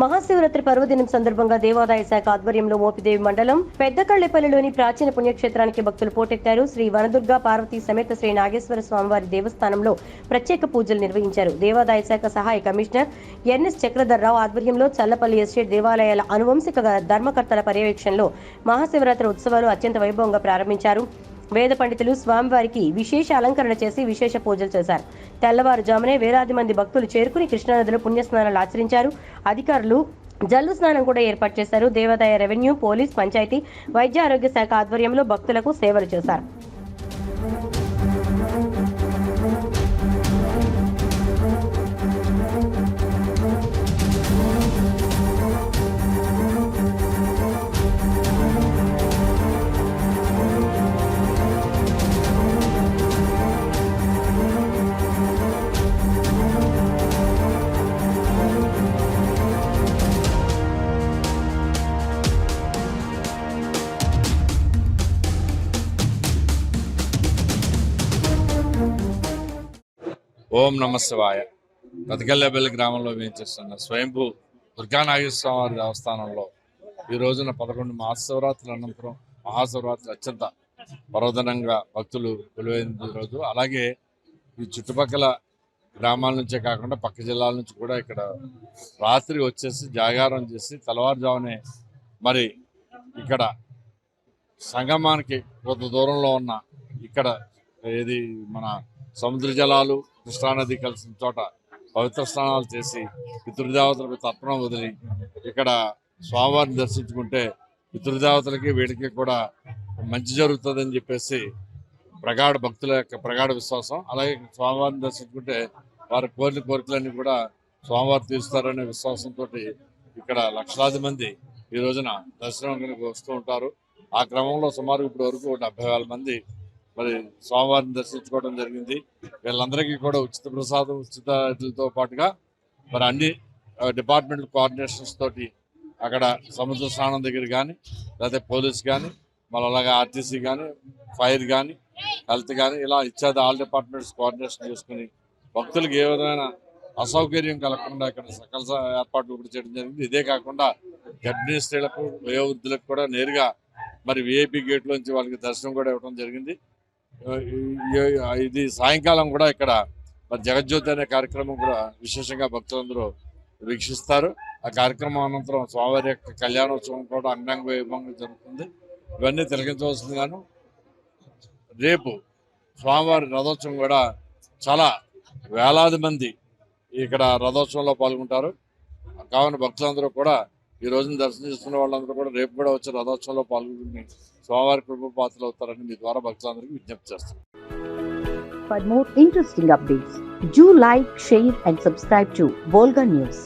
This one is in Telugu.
మహాశివరాత్రి పర్వదినం సందర్భంగా దేవాదాయ శాఖ ఆధ్వర్యంలో మోపిదేవి మండలం పెద్దకళ్ళపల్లిలోని ప్రాచీన పుణ్యక్షేత్రానికి భక్తులు పోటెత్తారు. శ్రీ వనదుర్గా పార్వతీ సమేత శ్రీ నాగేశ్వర స్వామివారి దేవస్థానంలో ప్రత్యేక పూజలు నిర్వహించారు. దేవాదాయ శాఖ సహాయ కమిషనర్ ఎన్ఎస్ చక్రధర్రావు ఆధ్వర్యంలో చల్లపల్లి ఎస్టేట్ దేవాలయాల అనువంశిక ధర్మకర్తల పర్యవేక్షణలో మహాశివరాత్రి ఉత్సవాలు అత్యంత వైభవంగా ప్రారంభించారు. వేద పండితులు స్వామివారికి విశేష అలంకరణ చేసి విశేష పూజలు చేశారు. తెల్లవారుజామునే వేలాది మంది భక్తులు చేరుకుని కృష్ణానదిలో పుణ్యస్నానాలు ఆచరించారు. అధికారులు జల్లు స్నానం కూడా ఏర్పాటు చేశారు. దేవాదాయ రెవెన్యూ పోలీస్ పంచాయతీ వైద్య ఆరోగ్య శాఖ ఆధ్వర్యంలో భక్తులకు సేవలు చేశారు. ఓం నమ శివాయ. గ్రామంలో వేయించేస్తున్న స్వయంభూ దుర్గానాగేశ్వర వారి దేవస్థానంలో ఈ రోజున పదకొండు మహాశివరాత్రుల అనంతరం మహాశివరాత్రి అత్యంత పరోధనంగా భక్తులు కొలువైన రోజు. అలాగే ఈ చుట్టుపక్కల గ్రామాల నుంచే కాకుండా పక్క జిల్లాల నుంచి కూడా ఇక్కడ రాత్రి వచ్చేసి జాగారం చేసి తెల్లవారుజామునే మరి ఇక్కడ సంగమానికి కొంత దూరంలో ఉన్న ఇక్కడ ఏది మన సముద్ర జలాలు కృష్ణానది కలిసిన చోట పవిత్ర స్నానాలు చేసి పితృదేవతలకు తర్పణం వదిలి ఇక్కడ స్వామివారిని దర్శించుకుంటే పితృదేవతలకి వీటికి కూడా మంచి జరుగుతుందని చెప్పేసి ప్రగాఢ భక్తుల యొక్క ప్రగాఢ విశ్వాసం. అలాగే స్వామివారిని దర్శించుకుంటే వారి కోరిన కోరికలన్నీ కూడా స్వామివారు తీరుస్తారనే విశ్వాసంతో ఇక్కడ లక్షలాది మంది ఈ రోజున దర్శనం కనుక వస్తూ ఉంటారు. ఆ క్రమంలో సుమారు ఇప్పటి వరకు డెబ్బై వేల మంది మరి స్వామివారిని దర్శించుకోవడం జరిగింది. వీళ్ళందరికీ కూడా ఉచిత ప్రసాదం ఉచిత పాటుగా మరి అన్ని డిపార్ట్మెంట్ కోఆర్డినేషన్స్ తోటి అక్కడ సముద్ర స్నానం దగ్గర కానీ లేకపోతే పోలీస్ కానీ మళ్ళీ అలాగే ఆర్టీసీ కానీ ఫైర్ కానీ హెల్త్ కానీ ఇలా ఇచ్చేది ఆల్ డిపార్ట్మెంట్స్ కోఆర్డినేషన్ చేసుకుని భక్తులకు ఏ విధమైన అసౌకర్యం కలగకుండా ఇక్కడ సకల ఏర్పాట్లు కూడా చేయడం జరిగింది. ఇదే కాకుండా గర్భిణీ స్త్రీలకు వయోవృద్ధులకు కూడా నేరుగా మరి విఐపి గేట్లోంచి వాళ్ళకి దర్శనం కూడా ఇవ్వడం జరిగింది. ఇది సాయంకాలం కూడా ఇక్కడ మరి జగజ్యోతి అనే కార్యక్రమం కూడా విశేషంగా భక్తులందరూ వీక్షిస్తారు. ఆ కార్యక్రమం అనంతరం స్వామివారి యొక్క కళ్యాణోత్సవం కూడా అంగంగ వైభవంగా జరుగుతుంది. ఇవన్నీ తిలకించవలసిందిగాను రేపు స్వామివారి రథోత్సవం కూడా చాలా వేలాది మంది ఇక్కడ రథోత్సవంలో పాల్గొంటారు. కావున భక్తులందరూ కూడా ఈ రోజున దర్శనం చేసుకున్న వాళ్ళందరూ కూడా రేపు కూడా వచ్చి రథోత్సవంలో పాల్గొని స్వామివారి కృప పాత్రలు అవుతారని మీ ద్వారా భక్తులందరికీ విజ్ఞప్తి చేస్తాను For more interesting updates, do like, share, and subscribe to Volga News.